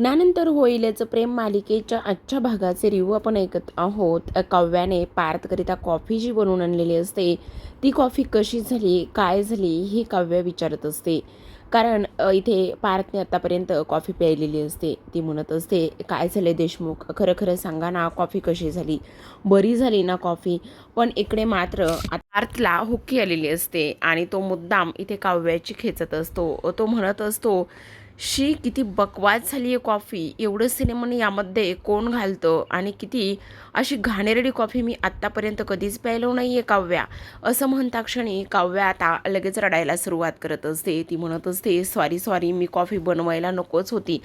लग्नानंतर होईलच प्रेम मालिकेच्या आजच्या भागाचे रिव्ह्यू आपण ऐकत आहोत. काव्याने पार्थकरिता कॉफी जी बनवून आणलेली असते ती कॉफी कशी झाली काय झाली ही काव्य विचारत असते. कारण इथे पार्थने आतापर्यंत कॉफी प्यायलेली असते. ती म्हणत असते काय झाले देशमुख? खरं खरं सांगा ना कॉफी कशी झाली? बरी झाली ना कॉफी? पण इकडे मात्र पार्थला हुक्की आलेली असते आणि तो मुद्दाम इथे काव्याची खेचत असतो. तो म्हणत असतो शी किती बकवास झाली आहे कॉफी. एवढं सिनेमन यामध्ये कोण घालतं? आणि किती अशी घाणेरडी कॉफी मी आत्तापर्यंत कधीच प्यायलो नाही आहे काव्या. असं म्हणता क्षणी काव्या आता लगेच रडायला सुरुवात करत असते. ती म्हणत असते सॉरी सॉरी मी कॉफी बनवायला नकोच होती.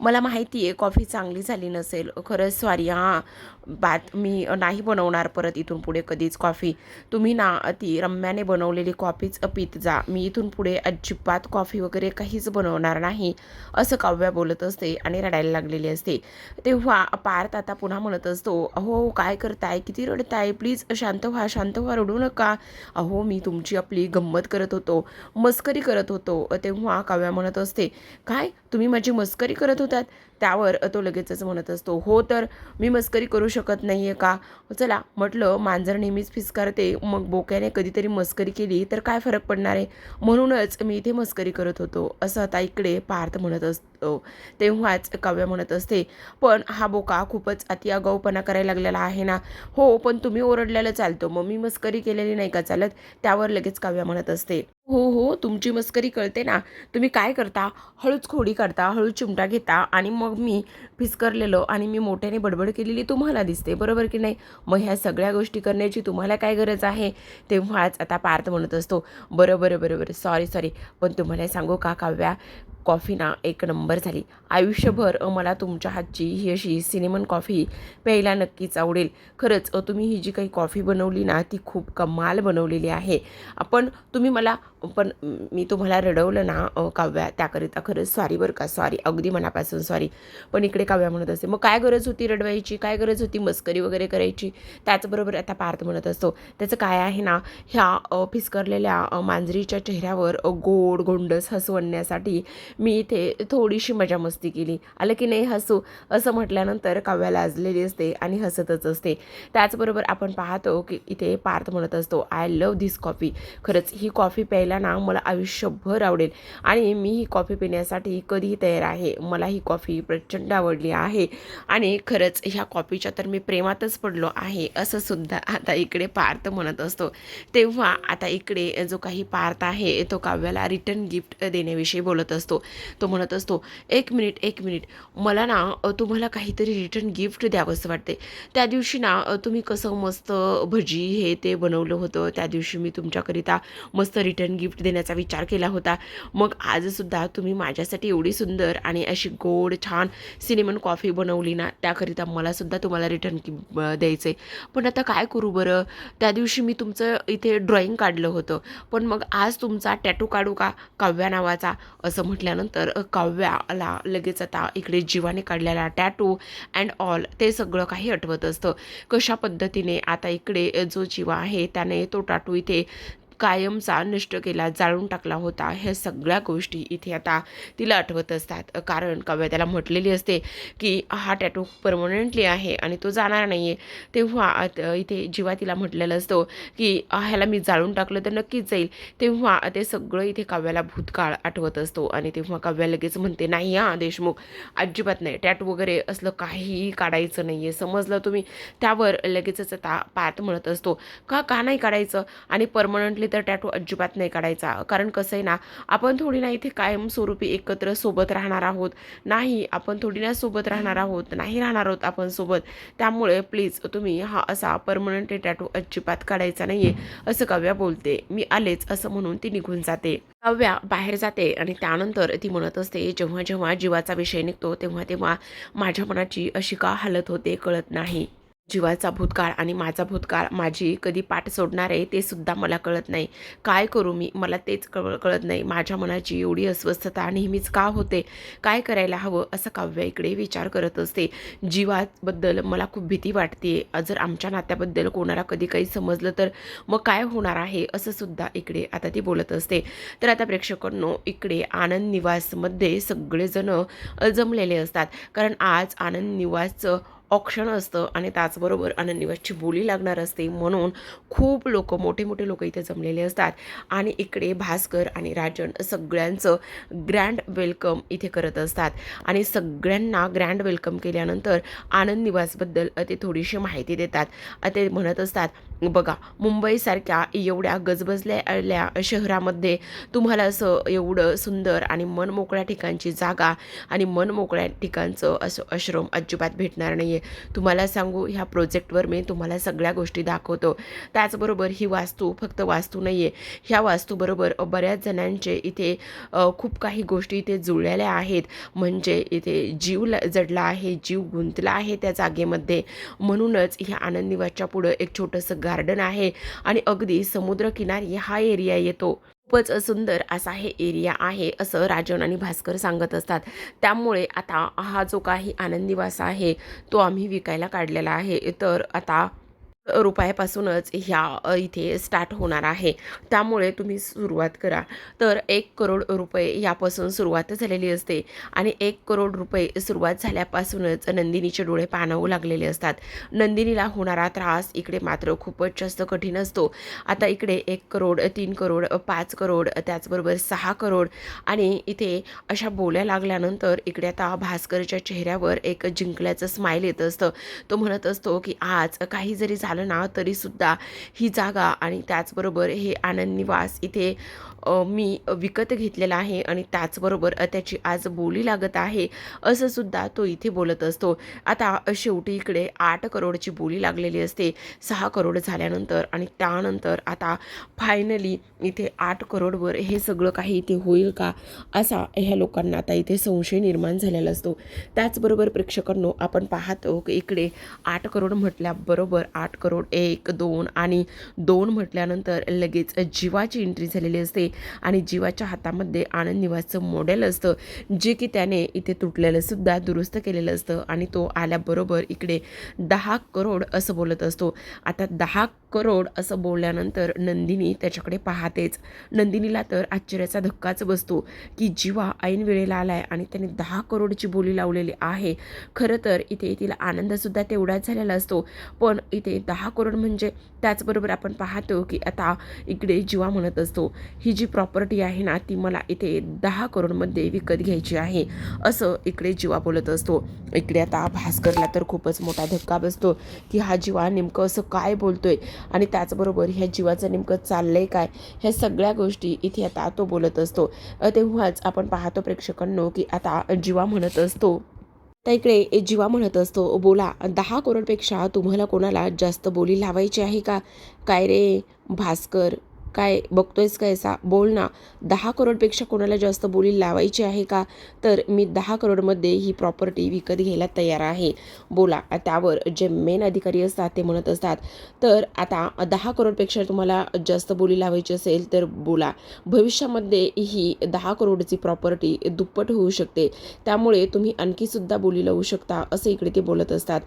मला माहिती आहे कॉफी चांगली झाली नसेल. खरंच सॉरी हां. बात मी नाही बनवणार परत इथून पुढे कधीच कॉफी. तुम्ही ना ती रम्याने बनवलेली कॉफीच पित जा. मी इथून पुढे अजिबात कॉफी वगैरे काहीच बनवणार नाही. असं काव्या बोलत असते आणि रडायला लागलेली असते. तेव्हा पार्थ आता पुन्हा म्हणत असतो अहो काय करताय? किती रडताय? प्लीज शांत व्हा शांत व्हा रडू नका. अहो मी तुमची आपली गंमत करत होतो मस्करी करत होतो. तेव्हा काव्या म्हणत असते काय? तुम्ही माझी मस्करी करत होतात? त्यावर तो लगेचच म्हणत असतो हो तर मी मस्करी करू शकत नाही आहे का? चला म्हटलं मांजर नेहमीच फिसकारते मग बोक्याने कधीतरी मस्करी केली तर काय फरक पडणार आहे? म्हणूनच मी इथे मस्करी करत होतो असं आता इकडे पार्थ म्हणत असतो. तेव्हाच काव्य म्हणत असते पण हा बोका खूपच अति अगाऊपणा करायला लागलेला आहे ना? हो पण तुम्ही ओरडलेलं चालतो मग मी मस्करी केलेली नाही का चालत? त्यावर लगेच काव्य म्हणत असते. हो हो तुमची मस्करी कळते ना. तुम्ही काय करता? हळूच खोडी काढता हळूच चिमटा घेता आणि मग मी फिसकरलेलो आणि मी मोठ्याने बडबड केलेली तुम्हाला दिसते. बरोबर की नाही? मग ह्या सगळ्या गोष्टी करण्याची तुम्हाला काय गरज आहे? तेव्हाच आता पार्थ म्हणत असतो. बरोबर बरोबर. सॉरी सॉरी पण तुम्हाला सांगू का काव्या? कॉफी ना एक नंबर झाली. आयुष्यभर मला तुमच्या हातची ही अशी सिनेमन कॉफी प्यायला नक्कीच आवडेल. खरंच तुम्ही ही जी काही कॉफी बनवली ना ती खूप कमाल बनवलेली आहे. आपण तुम्ही मला पण मी तुम्हाला रडवलं ना काव्या त्याकरिता खरंच सॉरी बरं का सॉरी अगदी मनापासून सॉरी पण इकडे काव्या म्हणत असते मग काय गरज होती रडवायची? काय गरज होती मस्करी वगैरे करायची? त्याचबरोबर आता पार्थ म्हणत असतो त्याचं काय आहे ना ह्या फिसकरलेल्या मांजरीच्या चेहऱ्यावर गोड गोंडस हसवण्यासाठी मी इथे थोडीशी मजा मस्ती केली. आलं की नाही हसू? असं म्हटल्यानंतर काव्या लाजलेली असते आणि हसतच असते. त्याचबरोबर आपण पाहतो की इथे पार्थ म्हणत असतो आय लव धिस कॉफी खरंच ही कॉफी प्यायला ना मला आयुष्यभर आवडेल. आणि मी ही कॉफी पिण्यासाठी कधीही तयार आहे. मला ही कॉफी प्रचंड आवडली आहे. आणि खरंच ह्या कॉफीच्या तर मी प्रेमातच पडलो आहे असं सुद्धा आता इकडे पार्थ म्हणत असतो. तेव्हा आता इकडे जो काही पार्थ आहे तो काव्याला रिटर्न गिफ्ट देण्याविषयी बोलत असतो. तो म्हणत असतो एक मिनिट एक मिनिट. मला ना तुम्हाला काहीतरी रिटर्न गिफ्ट द्यावंसं वाटते त्या दिवशी ना तुम्ही कसं मस्त भजी हे ते बनवलं होतं. त्या दिवशी मी तुमच्याकरिता मस्त रिटर्न गिफ्ट देण्याचा विचार केला होता. मग आजसुद्धा तुम्ही माझ्यासाठी एवढी सुंदर आणि अशी गोड छान सिनेमन कॉफी बनवली ना त्याकरिता मलासुद्धा तुम्हाला रिटर्न गिफ्ट द्यायचं आहे पण आता काय करू बरं? त्या दिवशी मी तुमचं इथे ड्रॉइंग काढलं होतं. पण मग आज तुमचा टॅटू काढू का? काव्या नावाचा असं म्हटलं अ, काव्याला लगेच आता इकडे जीवाने काढलेला टॅटू अँड ऑल ते सगळं काही आठवत असतं. कशा पद्धतीने आता इकडे जो जीवा आहे त्याने तो टाटू इथे कायमचा नष्ट केला जाळून टाकला होता. ह्या सगळ्या गोष्टी इथे आता तिला आठवत असतात. कारण काव्या त्याला म्हटलेली असते की हा टॅटू परमनंटली आहे आणि तो जाणार नाही आहे तेव्हा इथे जेव्हा तिला म्हटलेलं असतो की ह्याला मी जाळून टाकलं तर नक्कीच जाईल. तेव्हा ते सगळं इथे काव्याला भूतकाळ आठवत असतो आणि तेव्हा काव्या लगेच म्हणते नाही हां देशमुख अजिबात नाही. टॅटू वगैरे असलं काहीही काढायचं नाही आहे समजलं तुम्ही? त्यावर लगेचच आता पात म्हणत असतो. का का नाही काढायचं? आणि परमनंटली तर टॅटू अजिबात नाही काढायचा. कारण कसं आहे ना आपण थोडी ना इथे कायमस्वरूपी एकत्र सोबत राहणार आहोत. नाही आपण थोडी ना सोबत राहणार आहोत. नाही राहणार आहोत आपण सोबत. त्यामुळे प्लीज तुम्ही हा असा परमनंट टॅटू अजिबात काढायचा नाही आहे असं काव्या बोलते. मी आलेच असं म्हणून ती निघून जाते. काव्या बाहेर जाते आणि त्यानंतर ती म्हणत असते जेव्हा जेव्हा जीवाचा विषय निघतो तेव्हा तेव्हा माझ्या मनाची अशी का हालत होते कळत नाही. जीवाचा भूतकाळ आणि माझा भूतकाळ माझी कधी पाठ सोडणार आहे ते सुद्धा मला कळत नाही. काय करू मी? मला तेच कळ कळत नाही. माझ्या मनाची एवढी अस्वस्थता नेहमीच का होते? काय करायला हवं? असं काव्य इकडे विचार करत असते. जीवाबद्दल मला खूप भीती वाटते जर आमच्या नात्याबद्दल कोणाला कधी काही समजलं तर मग काय होणार आहे? असं सुद्धा इकडे आता ती बोलत असते. तर आता प्रेक्षकांनो इकडे आनंद निवासमध्ये सगळेजण जमलेले असतात. कारण आज आनंद निवासचं ऑप्शन असतं आणि त्याचबरोबर अनन्यवासची बोली लागणार असते म्हणून खूप लोक मोठे मोठे लोक इथे जमलेले असतात. आणि इकडे भास्कर आणि राजन सगळ्यांचं ग्रँड वेलकम इथे करत असतात. आणि सगळ्यांना ग्रँड वेलकम केल्यानंतर आनंद निवासबद्दल ते थोडीशी माहिती देतात. ते म्हणत असतात बघा मुंबईसारख्या एवढ्या गजबजल्याल्या शहरामध्ये तुम्हाला असं एवढं सुंदर आणि मनमोकळ्या ठिकाणची जागा आणि मनमोकळ्या ठिकाणचं असं आश्रम अजिबात भेटणार नाही आहे तुम्हाला सांगू ह्या प्रोजेक्टवर मी तुम्हाला सगळ्या गोष्टी दाखवतो. त्याचबरोबर ही वास्तू फक्त वास्तू नाही आहे ह्या वास्तूबरोबर बऱ्याच जणांचे इथे खूप काही गोष्टी इथे जुळलेल्या आहेत. म्हणजे इथे जीव ल- जडला आहे जीव गुंतला आहे त्या जागेमध्ये. म्हणूनच ह्या आनंद निवासच्या पुढं एक छोटंसं गार्डन आहे. आणि अगदी समुद्रकिनारी हा एरिया येतो. खूपच सुंदर असा हे एरिया आहे असं राजन आणि भास्कर सांगत असतात. त्यामुळे आता हा जो काही आनंदीवास आहे तो आम्ही विकायला काढलेला आहे. तर आता रुपयापासूनच ह्या इथे स्टार्ट होणार आहे. त्यामुळे तुम्ही सुरुवात करा. तर एक करोड रुपये यापासून सुरुवात झालेली असते आणि एक करोड रुपये सुरुवात झाल्यापासूनच नंदिनीचे डोळे पाणावू लागलेले असतात. नंदिनीला होणारा त्रास इकडे मात्र खूपच जास्त कठीण असतो. आता इकडे एक करोड तीन करोड पाच करोड त्याचबरोबर सहा करोड आणि इथे अशा बोल्या लागल्यानंतर इकडे आता भास्करच्या चेहऱ्यावर एक जिंकल्याचं स्माईल येत असतं. तो म्हणत असतो की आज काही जरी झालं ना तरीसुद्धा ही जागा आणि त्याचबरोबर हे आनंद निवास इथे मी विकत घेतलेला आहे आणि त्याचबरोबर त्याची आज बोली लागत आहे असं सुद्धा तो इथे बोलत असतो. आता शेवटी इकडे आठ करोडची बोली लागलेली असते. सहा करोड झाल्यानंतर आणि त्यानंतर आता फायनली इथे आठ करोडवर हे सगळं काही इथे होईल का असा ह्या लोकांना आता इथे संशय निर्माण झालेला असतो. त्याचबरोबर प्रेक्षकांनो आपण पाहतो की इकडे आठ करोड म्हटल्याबरोबर आठ करोड एक दोन आणि दोन म्हटल्यानंतर लगेच जीवाची एंट्री झालेली असते. आणि जीवाच्या हातामध्ये आनंद निवासचं मॉडेल असतं जे की त्याने इथे तुटलेलंसुद्धा दुरुस्त केलेलं असतं आणि तो आल्याबरोबर इकडे दहा करोड असं बोलत असतो. आता दहा करोड असं बोलल्यानंतर नंदिनी त्याच्याकडे पाहतेच. नंदिनीला तर आश्चर्याचा धक्काच बसतो की जीवा ऐन वेळेला आला आहे आणि त्याने दहा करोडची बोली लावलेली आहे. खरं तर इथे तिला आनंदसुद्धा तेवढाच झालेला असतो. पण इथे दहा करोड म्हणजे त्याचबरोबर आपण पाहतो की आता इकडे जीवा म्हणत असतो. ही जी जी प्रॉपर्टी आहे ना ती मला इथे दहा करोडमध्ये विकत घ्यायची आहे. असं इकडे जीवा बोलत असतो. इकडे आता भास्करला तर खूपच मोठा धक्का बसतो की हा जीवा नेमकं असं काय बोलतोय? आणि त्याचबरोबर ह्या जीवाचं नेमकं चाललंय काय? ह्या सगळ्या गोष्टी इथे आता तो बोलत असतो. तेव्हाच आपण पाहतो प्रेक्षकांनो की आता जीवा म्हणत असतो. त्या इकडे जीवा म्हणत असतो बोला दहा करोडपेक्षा तुम्हाला कोणाला जास्त बोली लावायची आहे का? काय रे भास्कर काय बघतोयस का असा बोल ना. दहा करोडपेक्षा कोणाला जास्त बोली लावायची आहे का? तर मी दहा करोडमध्ये ही प्रॉपर्टी विकत घ्यायला तयार आहे. बोला. त्यावर जे मेन अधिकारी असतात ते म्हणत असतात तर आता दहा करोडपेक्षा तुम्हाला जास्त बोली लावायची असेल तर बोला. भविष्यामध्ये ही दहा करोडची प्रॉपर्टी दुप्पट होऊ शकते. त्यामुळे तुम्ही आणखीसुद्धा बोली लावू शकता असं इकडे ते बोलत असतात.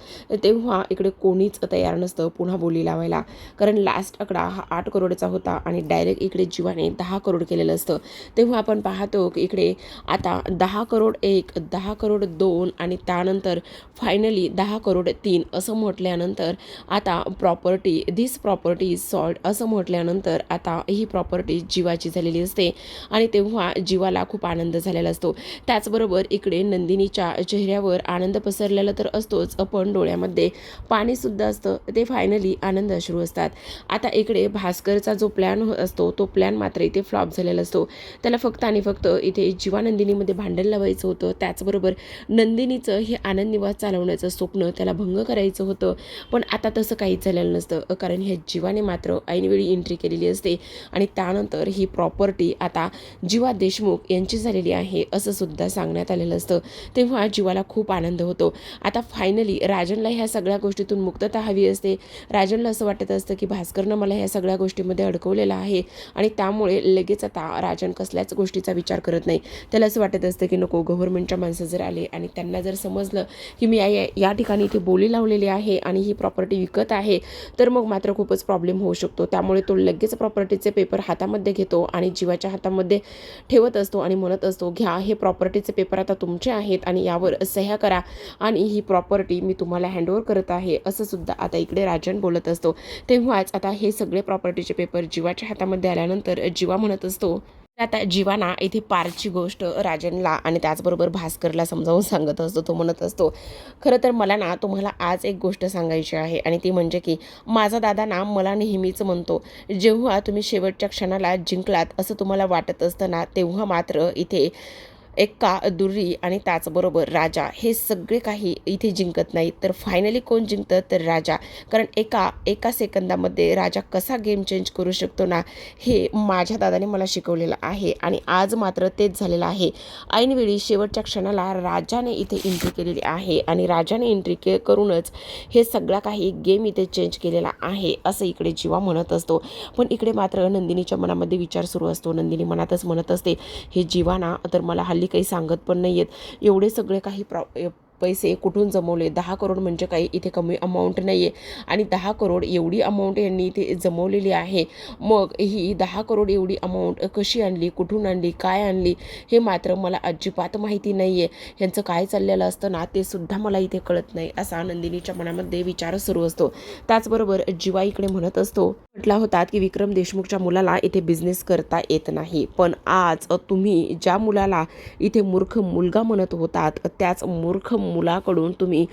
तेव्हा इकडे कोणीच तयार नसतं पुन्हा बोली लावायला. कारण लास्ट आकडा हा आठ करोडचा होता आणि डायरेक्ट इकडे जीवाने दहा करोड केलेलं असतं. तेव्हा आपण पाहतो की इकडे आता दहा करोड एक दहा करोड दोन आणि त्यानंतर फायनली दहा करोड तीन असं म्हटल्यानंतर आता property this property is sold असं म्हटल्यानंतर आता ही प्रॉपर्टी जीवाची झालेली असते आणि तेव्हा जीवाला खूप आनंद झालेला असतो. त्याचबरोबर इकडे नंदिनीच्या चेहऱ्यावर आनंद पसरलेला तर असतोच पण डोळ्यामध्ये पाणीसुद्धा असतं. ते फायनली आनंद अश्रू असतात. आता इकडे भास्करचा जो प्लॅन हो- असतो. तो प्लॅन मात्र इथे फ्लॉप झालेला असतो. त्याला फक्त आणि फक्त इथे जीवा नंदिनीमध्ये भांडण लावायचं होतं. त्याचबरोबर नंदिनीचं हे आनंद निवास चालवण्याचं स्वप्न त्याला भंग करायचं होतं. पण आता तसं काहीच झालेलं नसतं. कारण ह्या जीवाने मात्र ऐनवेळी एंट्री केलेली असते. आणि त्यानंतर ही प्रॉपर्टी आता जीवा देशमुख यांची झालेली आहे असं सुद्धा सांगण्यात आलेलं असतं. तेव्हा जीवाला खूप आनंद होतो. आता फायनली राजनला ह्या सगळ्या गोष्टीतून मुक्तता हवी असते. राजनला असं वाटत असतं की भास्करनं मला ह्या सगळ्या गोष्टीमध्ये अडकवलेलं आहे. आणि त्यामुळे लगेच आता राजन कसल्याच गोष्टीचा विचार करत नाही. त्याला असं वाटत असतं की नको गव्हर्नमेंटच्या माणसं जर आले आणि त्यांना जर समजलं की मी या या ठिकाणी इथे बोली लावलेली आहे आणि ही प्रॉपर्टी विकत आहे तर मग मात्र खूपच प्रॉब्लेम होऊ शकतो. त्यामुळे तो लगेच प्रॉपर्टीचे पेपर हातामध्ये घेतो आणि जीवाच्या हातामध्ये ठेवत असतो आणि म्हणत असतो घ्या हे प्रॉपर्टीचे पेपर आता तुमचे आहेत आणि यावर सह्या करा आणि ही प्रॉपर्टी मी तुम्हाला हँडओव्हर करत आहे. असं सुद्धा आता इकडे राजन बोलत असतो. तेव्हाच आता हे सगळे प्रॉपर्टीचे पेपर जीवाच्या हातामध्ये आल्यानंतर जीवा म्हणत असतो आता जीवाना इथे पारची गोष्ट राजनला आणि त्याचबरोबर भास्करला समजावून सांगत असतो तो म्हणत असतो. खरं तर मला ना तुम्हाला आज एक गोष्ट सांगायची आहे आणि ती म्हणजे की माझा दादा ना मला नेहमीच म्हणतो जेव्हा तुम्ही शेवटच्या क्षणाला जिंकलात असं तुम्हाला वाटत असतं ना तेव्हा मात्र इथे एक्का दुर्री आणि त्याचबरोबर राजा हे सगळे काही इथे जिंकत नाहीत. तर फायनली कोण जिंकतं? तर राजा. कारण एका एका सेकंदामध्ये राजा कसा गेम चेंज करू शकतो ना हे माझ्या दादाने मला शिकवलेलं आहे. आणि आज मात्र तेच झालेलं आहे. ऐनवेळी शेवटच्या क्षणाला राजाने इथे एंट्री केलेली आहे आणि राजाने एंट्री के करूनच हे सगळा काही गेम इथे चेंज केलेला आहे असं इकडे जीवा म्हणत असतो. पण इकडे मात्र नंदिनीच्या मनामध्ये विचार सुरू असतो. नंदिनी मनातच म्हणत असते हे जीवाना तर मला हल्ली काही सांगत पण नाही आहेत एवढे सगळे काही प्रॉ पैसे कुठून जमवले? दहा करोड म्हणजे काही इथे कमी अमाऊंट नाही आहे आणि दहा करोड एवढी अमाऊंट यांनी इथे जमवलेली आहे. मग ही दहा करोड एवढी अमाऊंट कशी आणली? कुठून आणली? काय आणली? हे मात्र मला अजिबात माहिती नाही आहे यांचं काय चाललेलं असतं ना ते सुद्धा मला इथे कळत नाही असा नंदिनीच्या मनामध्ये विचार सुरू असतो. त्याचबरोबर जीवा इकडे म्हणत असतो म्हटला होता की विक्रम देशमुखच्या मुलाला इथे बिझनेस करता येत नाही. पण आज तुम्ही ज्या मुलाला इथे मूर्ख मुलगा म्हणत होतात त्याच मूर्ख मुलाकडून तुम्ही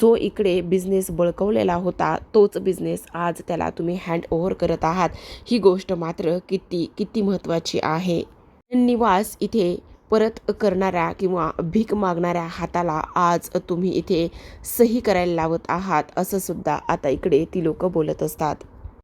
जो इकडे बिझनेस बळकवलेला होता तोच बिझनेस आज त्याला तुम्ही हँड ओव्हर करत आहात. ही गोष्ट मात्र किती किती महत्त्वाची आहे. निवास इथे परत करणाऱ्या किंवा भीक मागणाऱ्या हाताला आज तुम्ही इथे सही करायला लावत आहात असं सुद्धा आता इकडे ती लोक बोलत असतात.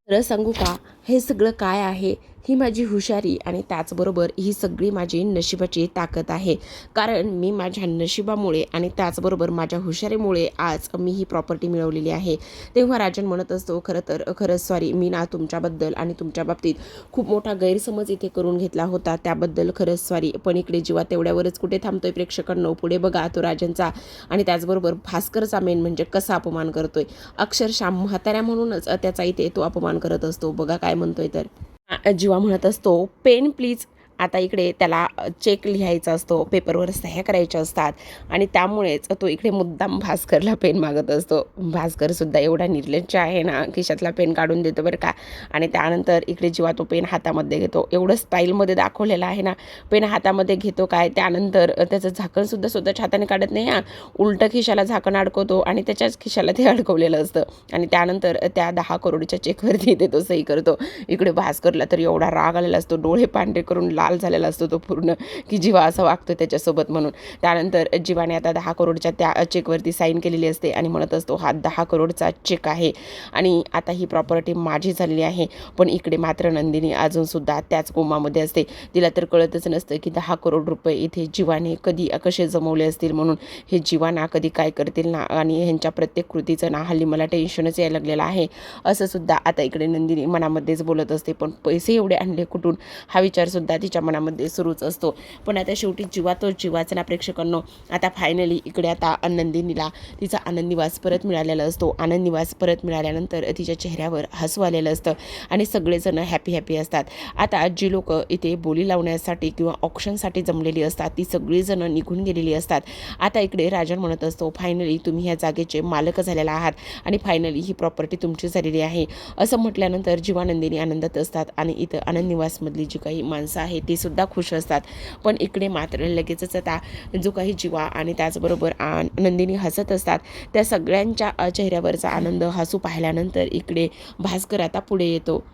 खरं सांगू का? हे सगळं काय आहे? ही माझी हुशारी आणि त्याचबरोबर ही सगळी माझी नशिबाची ताकद आहे. कारण मी माझ्या नशिबामुळे आणि त्याचबरोबर माझ्या हुशारीमुळे आज मी ही प्रॉपर्टी मिळवलेली आहे. तेव्हा राजन म्हणत असतो खरं तर खरंच सॉरी मी ना तुमच्याबद्दल आणि तुमच्या बाबतीत खूप मोठा गैरसमज इथे करून घेतला होता. त्याबद्दल खरंच सॉरी पण इकडे जीवा तेवढ्यावरच कुठे थांबतोय प्रेक्षकांनो? पुढे बघा तो राजनचा आणि त्याचबरोबर भास्करचा मेन म्हणजे कसा अपमान करतोय. अक्षरशः म्हाताऱ्या म्हणूनच त्याचा इथे तो अपमान करत असतो. बघा काय म्हणतोय तर. आ- जीवा म्हणत असतो. पेन प्लीज आता इकडे त्याला चेक लिहायचा असतो पेपरवर सह्या करायच्या असतात आणि त्यामुळेच तो इकडे मुद्दाम भास्करला पेन मागत असतो. भास्करसुद्धा एवढा निर्लज्ज आहे ना खिशातला पेन काढून देतो बरं का. आणि त्यानंतर इकडे जेव्हा तो पेन हातामध्ये घेतो एवढं स्टाईलमध्ये दाखवलेलं आहे ना पेन हातामध्ये घेतो काय त्यानंतर त्याचं झाकणसुद्धा स्वतःच्या हाताने काढत नाही हा. उलटं खिशाला झाकण अडकवतो आणि त्याच्याच खिशाला ते अडकवलेलं असतं. आणि त्यानंतर त्या दहा करोडच्या चेकवरती ते तो सही करतो. इकडे भास्करला तर एवढा राग आलेला असतो डोळे पांढरे करून ला लाल झालेला असतो तो पूर्ण की जीवा असं वागतो त्याच्यासोबत म्हणून. त्यानंतर जीवाने आता दहा करोडच्या त्या चेकवरती साईन केलेली असते आणि म्हणत असतो हा दहा करोडचा चेक आहे आणि आता ही प्रॉपर्टी माझी झालेली आहे पण इकडे मात्र नंदिनी अजूनसुद्धा त्याच कोमामध्ये असते. तिला तर कळतच नसतं की दहा करोड रुपये इथे जीवाने कधी कसे जमवले असतील म्हणून. हे जीवाना कधी काय करतील ना आणि ह्यांच्या प्रत्येक कृतीचं ना हल्ली मला टेन्शनच यायला लागलेलं आहे. असंसुद्धा आता इकडे नंदिनी मनामध्येच बोलत असते पण पैसे एवढे आणले कुठून? हा विचारसुद्धा तिच्या मनामध्ये सुरूच असतो. पण आता शेवटी जीवा तो जीवाचा ना प्रेक्षकांनो. आता फायनली इकडे आता आनंदिनीला तिचा आनंद निवास परत मिळालेला असतो. आनंद निवास परत मिळाल्यानंतर तिच्या चेहऱ्यावर हसू आलेलं असतं. आणि सगळेजण हॅपी हॅपी असतात. आता जी लोक इथे बोली लावण्यासाठी किंवा ऑप्शनसाठी जमलेली असतात ती सगळीजणं निघून गेलेली असतात. आता इकडे राजन म्हणत असतो फायनली तुम्ही ह्या जागेचे मालक झालेला आहात आणि फायनली ही प्रॉपर्टी तुमची झालेली आहे. असं म्हटल्यानंतर जीवानंदिनी आनंदात असतात आणि इथं आनंद निवासमधली जी काही माणसं आहेत तीसुद्धा खुश असतात. पण इकडे मात्र लगेचच आता जो काही जीवा आणि त्याचबरोबर आ- नंदिनी हसत असतात त्या सगळ्यांच्या चेहऱ्यावरचा आनंद हसू पाहिल्यानंतर इकडे भास्कर आता पुढे येतो.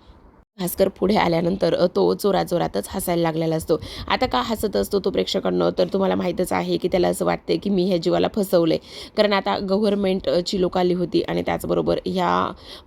भास्कर पुढे आल्यानंतर तो तो जोराजोरातच हसायला लागलेला असतो. आता का हसत असतो तो प्रेक्षकांनो? तर तुम्हाला माहीतच आहे की त्याला असं वाटते की मी ह्या जीवाला फसवलं आहे कारण आता गव्हर्मेंटची लोक आली होती आणि त्याचबरोबर ह्या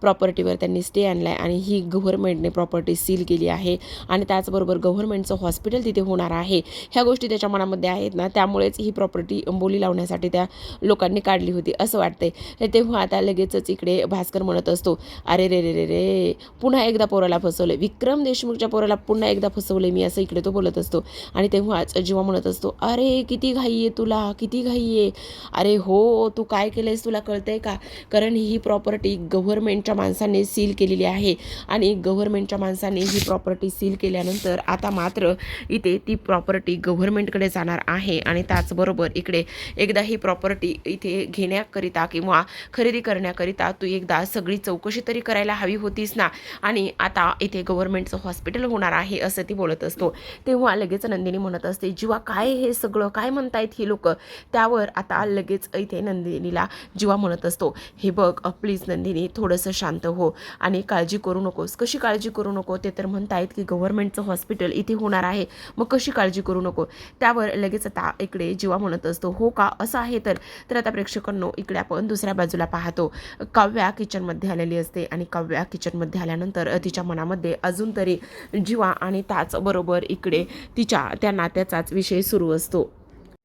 प्रॉपर्टीवर त्यांनी स्टे आणला आहे आणि ही गव्हर्मेंटने प्रॉपर्टी सील केली आहे आणि त्याचबरोबर गव्हर्मेंटचं हॉस्पिटल तिथे होणार आहे. ह्या गोष्टी त्याच्या मनामध्ये आहेत ना त्यामुळेच ही प्रॉपर्टी बोली लावण्यासाठी त्या लोकांनी काढली होती असं वाटतंय. तेव्हा आता लगेचच इकडे भास्कर म्हणत असतो अरे रे रे रे रे पुन्हा एकदा पोराला फसवलं विक्रम देशमुखच्या पोराला पुन्हा एकदा फसवलं मी असं इकडे तो बोलत असतो. आणि तेव्हाच जीवा म्हणत असतो अरे किती घाई आहे तुला किती घाई आहे? अरे हो तू काय केलं आहेस तुला कळतंय का? कारण ही प्रॉपर्टी गव्हर्मेंटच्या माणसाने सील केलेली आहे. आणि गव्हर्मेंटच्या माणसाने ही प्रॉपर्टी सील केल्यानंतर आता मात्र इथे ती प्रॉपर्टी गव्हर्मेंटकडे जाणार आहे. आणि त्याचबरोबर इकडे एकदा ही प्रॉपर्टी इथे घेण्याकरिता किंवा खरेदी करण्याकरिता तू एकदा सगळी चौकशी तरी करायला हवी होतीस ना? आणि आता इथे गव्हर्मेंटचं हॉस्पिटल होणार आहे असं ती बोलत असतो. तेव्हा लगेच नंदिनी म्हणत असते जीवा काय हे सगळं? काय म्हणतायत ही लोक? त्यावर आता लगेच इथे नंदिनीला जीवा म्हणत असतो हे बघ प्लीज नंदिनी थोडंसं शांत हो आणि काळजी करू नकोस. कशी काळजी करू नको? ते तर म्हणतायत की गव्हर्मेंटचं हॉस्पिटल इथे होणार आहे मग कशी काळजी करू नको? त्यावर लगेच आता इकडे जीवा म्हणत असतो हो का? असं आहे तर. तर आता प्रेक्षकांनो इकडे आपण दुसऱ्या बाजूला पाहतो. काव्या किचनमध्ये आलेली असते आणि काव्या किचनमध्ये आल्यानंतर तिच्या मनामध्ये अजून तरी जीवा आणि त्याचबरोबर इकडे तिच्या त्या नात्याचाच विषय सुरू असतो.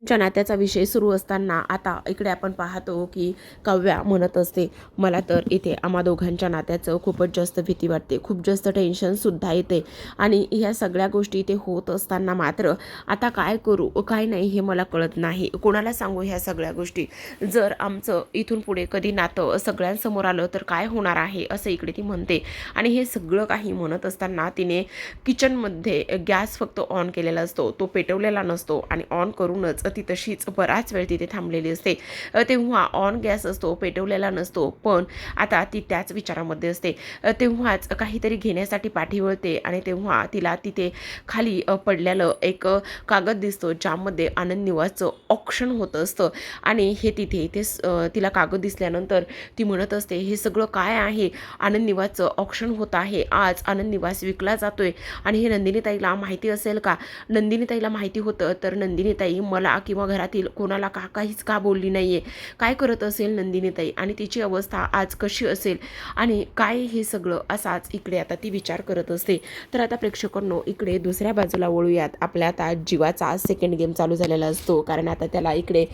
च्या नात्याचा विषय सुरू असताना आता इकडे आपण पाहतो की काव्या म्हणत असते मला तर इथे आम्हा दोघांच्या नात्याचं खूपच जास्त भीती वाटते खूप जास्त टेन्शनसुद्धा येते. आणि ह्या सगळ्या गोष्टी इथे होत असताना मात्र आता काय करू काय नाही हे मला कळत नाही. कोणाला सांगू ह्या सगळ्या गोष्टी? जर आमचं इथून पुढे कधी नातं सगळ्यांसमोर आलं तर काय होणार आहे असं इकडे ती म्हणते. आणि हे सगळं काही म्हणत असताना तिने किचनमध्ये गॅस फक्त ऑन केलेला असतो तो पेटवलेला नसतो आणि ऑन करूनच ती तशीच बराच वेळ तिथे थांबलेली असते. तेव्हा ऑन गॅस असतो पेटवलेला नसतो पण आता ती त्याच विचारामध्ये असते. तेव्हाच काहीतरी घेण्यासाठी पाठी वळते आणि तेव्हा तिला तिथे खाली पडलेलं एक कागद दिसतो ज्यामध्ये आनंद निवासचं ऑप्शन होत असतं. आणि हे तिथे ते स- तिला कागद दिसल्यानंतर ती म्हणत असते हे सगळं काय आहे? आनंद निवासचं ऑप्शन होत आहे. आज आनंद निवास विकला जातोय. आणि हे नंदिनीताईला माहिती असेल का? नंदिनीताईला माहिती होतं तर नंदिनीताई मला किंवा घरातील कोणाला का काहीच का बोलली नाही आहे काय करत असेल नंदिनीताई? आणि तिची अवस्था आज कशी असेल? आणि काय हे सगळं असाच इकडे आता ती विचार करत असते. तर आता प्रेक्षकांनो इकडे दुसऱ्या बाजूला वळूयात. आपल्या आता जीवाचा सेकंड गेम चालू झालेला असतो. कारण आता त्याला इकडे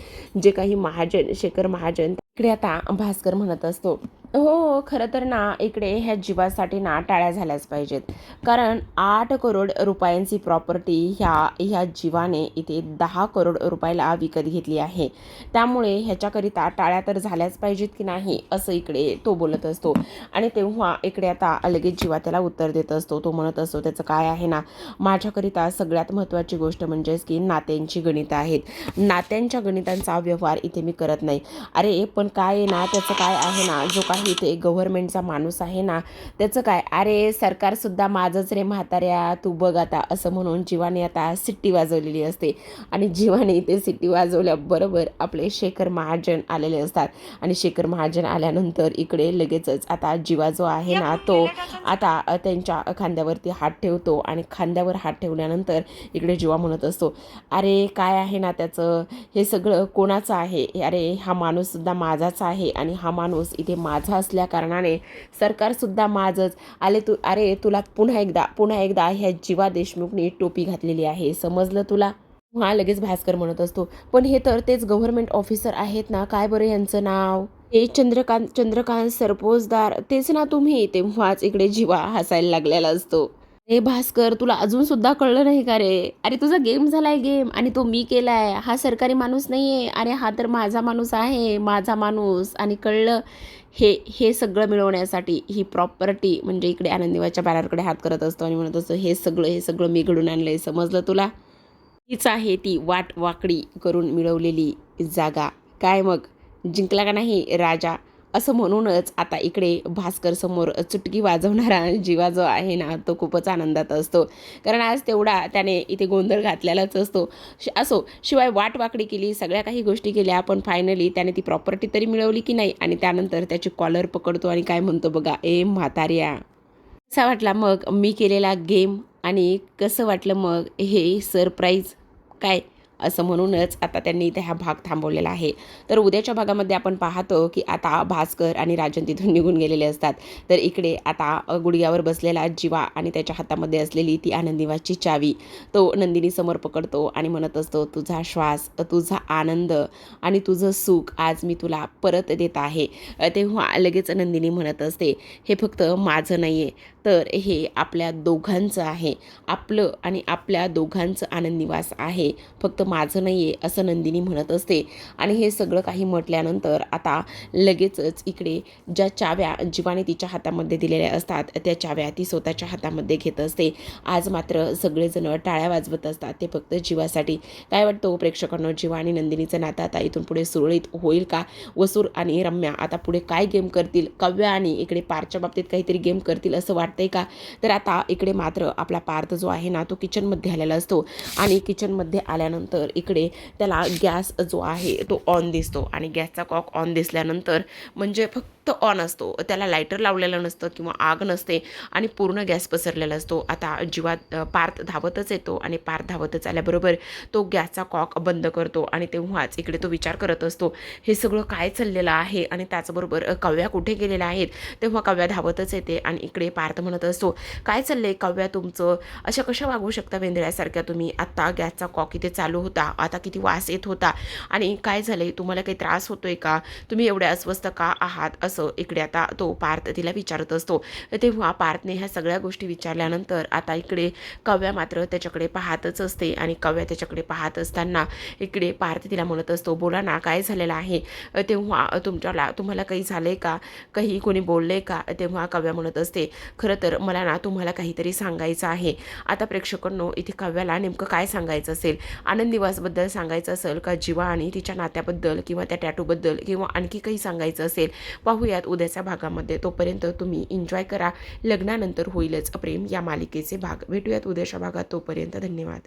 जे काही महाजन शेखर महाजन इकडे आता भास्कर म्हणत असतो हो खरं तर ना इकडे ह्या जीवासाठी ना टाळ्या झाल्याच पाहिजेत. कारण आठ करोड रुपयांची प्रॉपर्टी ह्या ह्या जीवाने इथे दहा करोड रुपयाला विकत घेतली आहे. त्यामुळे ह्याच्याकरिता टाळ्या तर झाल्याच पाहिजेत की नाही असं इकडे तो बोलत असतो. आणि तेव्हा इकडे आता लगेच जीवा त्याला उत्तर देत असतो तो म्हणत असतो त्याचं काय आहे ना माझ्याकरिता सगळ्यात महत्त्वाची गोष्ट म्हणजेच की नात्यांची गणितं आहेत. नात्यांच्या गणितांचा व्यवहार इथे मी करत नाही. अरे पण काय आहे ना त्याचं काय आहे ना जो काही इथे गव्हर्नमेंटचा माणूस आहे ना त्याचं काय? अरे सरकारसुद्धा माझंच रे म्हाताऱ्या तू बघ आता असं म्हणून जीवाने आता सिट्टी वाजवलेली असते. आणि जीवाने इथे सिट्टी वाजवल्याबरोबर आपले शेखर महाजन आलेले असतात. आणि शेखर महाजन आल्यानंतर इकडे लगेचच आता जीवा जो आहे ना तो आता त्यांच्या खांद्यावरती हात ठेवतो. आणि खांद्यावर हात ठेवल्यानंतर इकडे जीवा म्हणत असतो अरे काय आहे ना त्याचं? हे सगळं कोणाचं आहे? अरे हा माणूससुद्धा माझाच आहे आणि हा माणूस इथे माझा असल्या कारणाने सरकारसुद्धा माझंच. आले तू अरे तुला पुन्हा एकदा पुन्हा एकदा ह्या जीवा देशमुखने टोपी घातलेली आहे. समजलं तुला? हा लगेच भास्कर म्हणत असतो. पण हे तर तेच गव्हर्नमेंट ऑफिसर आहेत ना? काय बरं यांचं नाव? हे चंद्रकांत चंद्रकांत सरपोजदार तेच ना तुम्ही? तेव्हाच इकडे जीवा हसायला लागलेला असतो. हे भास्कर तुला अजून सुद्धा कळलं नाही का रे? अरे तुझा गेम झालाय गेम आणि तो मी केलाय. हा सरकारी माणूस नाहीये. अरे हा तर माझा माणूस आहे. माझा माणूस. आणि कळलं हे हे सगळं मिळवण्यासाठी ही प्रॉपर्टी म्हणजे इकडे आनंदीवाच्या बॅनरकडे हात करत असतो आणि म्हणत असतो हे सगळं हे सगळं मी घडून आणलंय. समजलं तुला? हीच आहे ती वाट वाकडी करून मिळवलेली जागा. काय मग? जिंकला का नाही राजा? असं म्हणूनच आता इकडे भास्कर समोर चुटकी वाजवणारा जीवा जो आहे ना तो खूपच आनंदात असतो. कारण आज तेवढा त्याने इथे गोंधळ घातलेलाच असतो. श- असो शिवाय वाट वाकडी केली सगळ्या काही गोष्टी केल्या पण फायनली त्याने ती प्रॉपर्टी तरी मिळवली की नाही आणि त्यानंतर त्याची कॉलर पकडतो आणि काय म्हणतो बघा ए म्हाताऱ्या. असा वाटला मग मी केलेला गेम आणि कसं वाटलं मग हे सरप्राईज काय? असं म्हणूनच आता त्यांनी इथे हा भाग थांबवलेला आहे. तर उद्याच्या भागामध्ये आपण पाहतो की आता भास्कर आणि राजन तिथून निघून गेलेले असतात. तर इकडे आता गुडग्यावर गुडघ्यावर बसलेला जीवा आणि त्याच्या हातामध्ये असलेली ती आनंदीवाची चावी. तो नंदिनी समोर पकडतो आणि म्हणत असतो तुझा श्वास तुझा आनंद आणि तुझं सुख आज मी तुला परत देत आहे. तेव्हा लगेच नंदिनी म्हणत असते हे फक्त माझं नाही आहे तर हे आपल्या दोघांचं आहे. आपलं आणि आपल्या दोघांचं आनंदनिवास आहे. फक्त माझं नाही आहे असं नंदिनी म्हणत असते. आणि हे सगळं काही म्हटल्यानंतर आता लगेचच इकडे ज्या चाव्या जीवाने तिच्या हातामध्ये दिलेल्या असतात त्या चाव्या ती स्वतःच्या हातामध्ये घेत असते. आज मात्र सगळेजण टाळ्या वाजवत असतात ते फक्त जीवासाठी. काय वाटतं हो प्रेक्षकांना जीवा आणि नंदिनीचं नातं आता इथून पुढे सुरळीत होईल का? वसूर आणि रम्या आता पुढे काय गेम करतील? काव्या आणि इकडे पारच्या बाबतीत काहीतरी गेम करतील असं वाटतंय का? तर आता इकडे मात्र आपला पार्थ जो आहे ना तो किचनमध्ये आलेला असतो. आणि किचनमध्ये आल्यानंतर तर इकडे त्याला गॅस जो आहे तो ऑन दिसतो आणि गॅसचा कॉक ऑन दिसल्यानंतर म्हणजे फक्त ऑन असतो. त्याला लायटर लावलेलं नसतं किंवा आग नसते आणि पूर्ण गॅस पसरलेला असतो. आता जीवात पार्थ धावतच येतो आणि पार्थ धावतच आल्याबरोबर तो गॅसचा कॉक बंद करतो आणि तेव्हाच इकडे तो विचार करत असतो हे सगळं काय चाललेलं आहे? आणि त्याचबरोबर कव्या काव्या कुठे गेलेल्या आहेत? तेव्हा काव्या धावतच येते आणि इकडे पार्थ म्हणत असतो काय चाललंय काव्या तुमचं? अशा कशा वागू शकता वेंदळ्यासारख्या तुम्ही? आत्ता गॅसचा कॉक इथे चालू होता आता किती वास येत होता आणि काय झालंय? तुम्हाला काही त्रास होतोय का? तुम्ही एवढे अस्वस्थ का आहात? असं इकडे आता तो पार्थ तिला विचारत असतो. तेव्हा पार्थने ह्या सगळ्या गोष्टी विचारल्यानंतर आता इकडे कव्या मात्र त्याच्याकडे पाहतच असते आणि कव्या त्याच्याकडे पाहत असताना इकडे पार्थ तिला म्हणत असतो बोला ना काय झालेलं आहे? तेव्हा तुमच्याला तुम्हाला काही झालं आहे का? काही कोणी बोललंय का? तेव्हा काव्या म्हणत असते खरं तर मला ना तुम्हाला काहीतरी सांगायचं आहे. आता प्रेक्षकांनो इथे काव्याला नेमकं काय सांगायचं असेल? आनंद सांगायचं असेल का? जीवा आणि तिच्या नात्याबद्दल किंवा त्या टॅटूबद्दल किंवा आणखी काही सांगायचं असेल? पाहू भेटूयात उद्याच्या भागामध्ये. तोपर्यंत तुम्ही एन्जॉय करा. लग्नानंतर होईलच प्रेम या मालिकेचे भाग. भेटूयात उद्याच्या भागात. तोपर्यंत धन्यवाद.